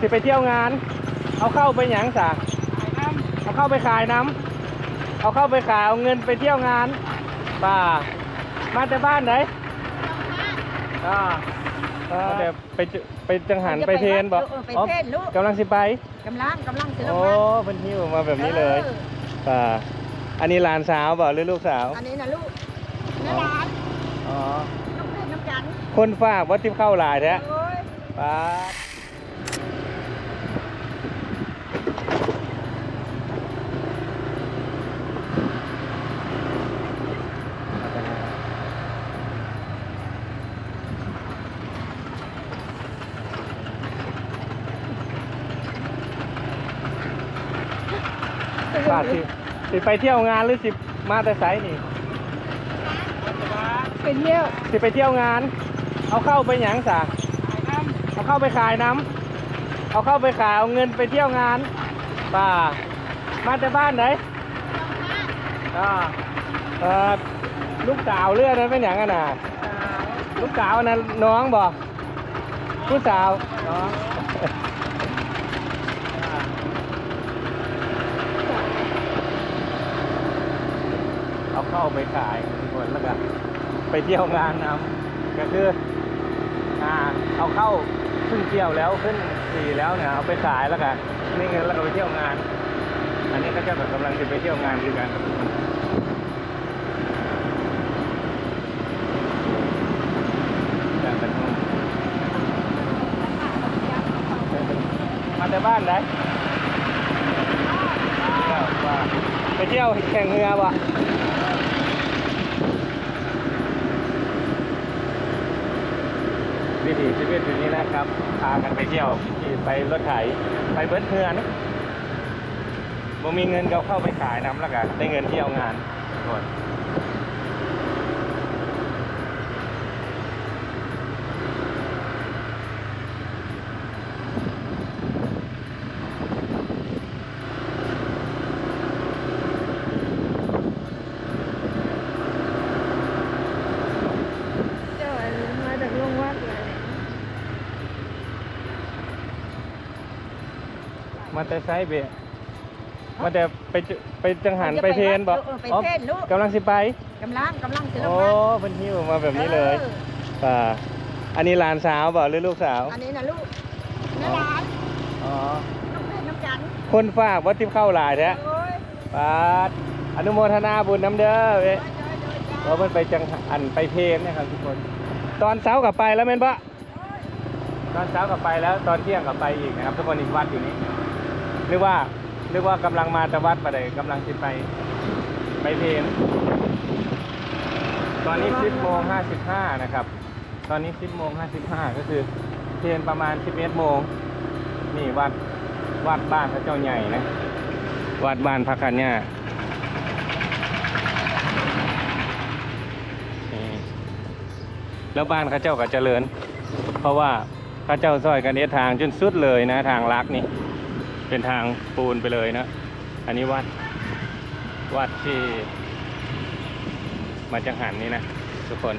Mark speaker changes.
Speaker 1: สิไปเที่ยวงาน เอาเข้าไปหยังสะเอาเข้าไปขายน้ำเอาเข้าไปขายเอาเงินไปเที่ยวงานป่ามาแต่บ้านไหนอ่าเออเดี๋ยวไปเจไปจังหันไปเพนบอก
Speaker 2: เออไปเพนลูก
Speaker 1: กำลังสิไป
Speaker 2: กำลังกำลังสิล
Speaker 1: โอ้
Speaker 2: งมา
Speaker 1: เป็นหิ้วมาแบบนี้เลย
Speaker 2: ออ
Speaker 1: ป่าอันนี้หลานสาวบอกหรือลูกสาว
Speaker 2: อันนี้นะลูกน้าหลาน
Speaker 1: อ๋อ
Speaker 2: ลูกเล่นน้ำกัน
Speaker 1: คนฝากว่าทิพเข้าหลายแท้
Speaker 2: โอ้ย
Speaker 1: ป้า ป้าสิสิไปเที่ยวงานหรือสิมาแต่ไสนี่
Speaker 2: ไปเที่ยว
Speaker 1: สิไปเที่ยวงาน เอาเข้าไปหยังสะเอาเข้าไปขายน้ำเอาเข้าไปขายเอาเงินไปเที่ยวงานป่ามาแต่บ้านไหนอ่าเอ่อลูกสาวเลือดนั้นเป็นหยังกันน่ะลูกสาวนั้นน้องบอกผู้สาวน้อง เอาเข้าไปขายหมดแล้วกันไปเที่ยวงานนำก็คืออ่าเอาเข้าขึ้นเที่ยวแล้วขึ้นสี่แล้วเนี่ยเอาไปขายแล้วกันนี่เงินแล้วก็ไปเที่ยวงาน อันนี้ก็จะแบบกำลังจะไปเที่ยวงานด้วยกันจากกันนู่นมาแต่บ้านไหนไปเที่ยวแข่งเรือปะ วิตอยู่นี้นะครับ พากันไปเที่ยวขี่ไปรถไถไปเบิร์ดเพื่อนบ่มีเงินเขาเข้าไปขายน้ำแล้วกันได้เงินเที่ยวงานทุกคน
Speaker 2: เจ้ามาจากโรงวัดเลย
Speaker 1: มาแต่ไซเบะมาแต่ไปเจไปจังหันไปเพนบอก
Speaker 2: เออไปเพนลูก
Speaker 1: กำลังสิไป
Speaker 2: กำลังกำลังสิลง
Speaker 1: โอ้
Speaker 2: มา
Speaker 1: เป็นหิ้วมาแบบนี้เลย
Speaker 2: ออ
Speaker 1: ป่าอันนี้หลานสาวบอกหรือลูกสาว
Speaker 2: อันนี้นะลูกน้าหลาน
Speaker 1: อ๋อ
Speaker 2: ลูกเล่นน้ำกัน
Speaker 1: คนฝากว่าทิพเข้าหลายแท้
Speaker 2: โอ้ย
Speaker 1: ปาดอนุโมทนาบุญน้ำเด้อเว้ย
Speaker 2: โดยโดยโดย
Speaker 1: เพราะมันไปจังอันไปเพลนนะครับทุกคน ตอนเช้ากลับไปแล้วแม่นปะตอนเช้ากลับไปแล้วตอนเที่ยงกลับไปอีกนะครับทุกคนอีกวัดอยู่นี้ นึกว่านึกว่ากำลังมาแต่วัดประเดี๋ยวกำลังสิไปไปเพลนตอนนี้ 10โมง55 นะครับ ตอนนี้ 10โมง55 ก็คือเพลนประมาณ 11โมงนี่วัดวัดบ้านพระเจ้าใหญ่นะวัดบ้านพระคันย่านี่แล้วบ้านข้าเจ้าก็เจริญ เพราะว่าข้าเจ้าซอยกันเอทางจนสุดเลยนะทางลักนี่ เป็นทางปูนไปเลยนะ อันนี้วัดวัดที่ มาจังหันนี่นะ ทุกคน